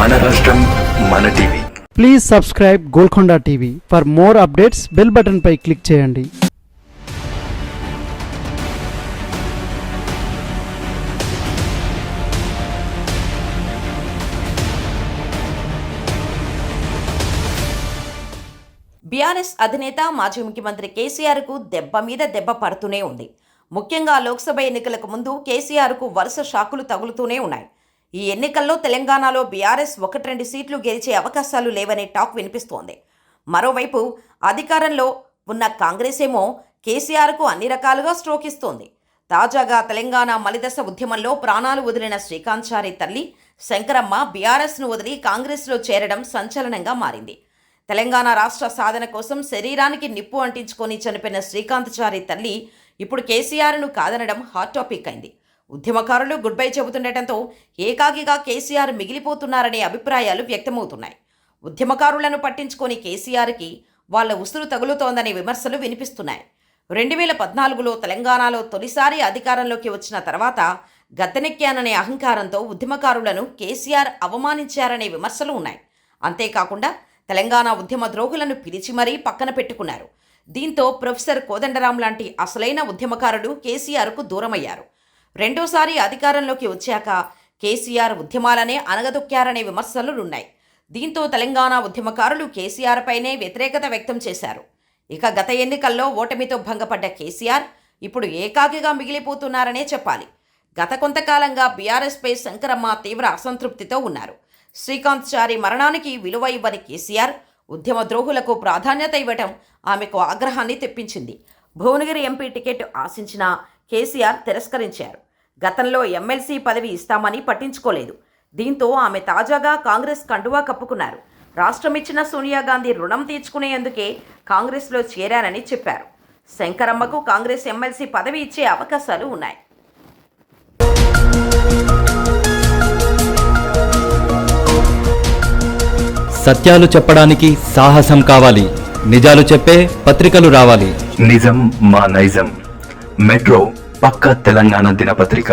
మన రాష్ట్రం మన TV. Please subscribe Golconda TV for more updates bell button pi click చేయండి. బీఆర్ఎస్ అధినేత మాజీ ముఖ్యమంత్రి కేసీఆర్కు దెబ్బ మీద దెబ్బ పడుతూనే ఉంది. ముఖ్యంగా లోక్సభ ఎన్నికలకు ముందు కేసీఆర్కు వరుస షాకులు తగులుతూనే ఉన్నాయి. ఈ ఎన్నికల్లో తెలంగాణలో బీఆర్ఎస్ ఒకటి రెండు సీట్లు గెలిచే అవకాశాలు లేవనే టాక్ వినిపిస్తోంది. మరోవైపు అధికారంలో ఉన్న కాంగ్రెస్ ఏమో కేసీఆర్కు అన్ని రకాలుగా స్ట్రోక్ ఇస్తోంది. తాజాగా తెలంగాణ మలిదశ ఉద్యమంలో ప్రాణాలు వదిలిన శ్రీకాంత్ తల్లి శంకరమ్మ బీఆర్ఎస్ను వదిలి కాంగ్రెస్లో చేరడం సంచలనంగా మారింది. తెలంగాణ రాష్ట్ర సాధన కోసం శరీరానికి నిప్పు అంటించుకొని చనిపోయిన శ్రీకాంత్చారి తల్లి ఇప్పుడు కేసీఆర్ను కాదనడం హాట్ టాపిక్ అయింది. ఉద్యమకారులు గుడ్ బై చెబుతుండటంతో ఏకాకిగా కేసీఆర్ మిగిలిపోతున్నారనే అభిప్రాయాలు వ్యక్తమవుతున్నాయి. ఉద్యమకారులను పట్టించుకొని కేసీఆర్కి వాళ్ళ ఉసురు తగులుతోందనే విమర్శలు వినిపిస్తున్నాయి. రెండు వేల పద్నాలుగులో తెలంగాణలో తొలిసారి అధికారంలోకి వచ్చిన తర్వాత గద్దెనెక్కాననే అహంకారంతో ఉద్యమకారులను కేసీఆర్ అవమానించారనే విమర్శలు ఉన్నాయి. అంతేకాకుండా తెలంగాణ ఉద్యమ ద్రోహులను పిలిచి మరీ పక్కన పెట్టుకున్నారు. దీంతో ప్రొఫెసర్ కోదండరాం లాంటి అసలైన ఉద్యమకారుడు కేసీఆర్కు దూరమయ్యారు. రెండోసారి అధికారంలోకి వచ్చాక కేసీఆర్ ఉద్యమాలనే అనగదొక్కారనే విమర్శలున్నాయి. దీంతో తెలంగాణ ఉద్యమకారులు కేసీఆర్ పైనే వ్యతిరేకత వ్యక్తం చేశారు. ఇక గత ఎన్నికల్లో ఓటమితో భంగపడ్డ కేసీఆర్ ఇప్పుడు ఏకాకిగా మిగిలిపోతున్నారనే చెప్పాలి. గత కొంతకాలంగా బీఆర్ఎస్పై శంకరమ్మ తీవ్ర అసంతృప్తితో ఉన్నారు. శ్రీకాంత్ చారి మరణానికి విలువ ఇవ్వని కేసీఆర్ ఉద్యమ ద్రోహులకు ప్రాధాన్యత ఇవ్వటం ఆమెకు ఆగ్రహాన్ని తెప్పించింది. భువనగిరి ఎంపీ టికెట్ ఆశించిన కేసీఆర్ తిరస్కరించారు. గతంలో ఎమ్మెల్సీ పదవి ఇస్తామని పట్టించుకోలేదు. దీంతో ఆమె తాజాగా కాంగ్రెస్ కండువా కప్పుకున్నారు. రాష్ట్రం ఇచ్చిన సోనియా గాంధీ రుణం తీర్చుకునేందుకే కాంగ్రెస్లో చేరారని చెప్పారు. శంకరమ్మకు కాంగ్రెస్ ఎమ్మెల్సీ పదవి ఇచ్చే అవకాశాలు ఉన్నాయి. సత్యాలు చెప్పడానికి సాహసం కావాలి. నిజాలు చెప్పే పత్రికలు రావాలి. నిజం మా నైజం. మెట్రో పక్క తెలంగాణ దినపత్రిక.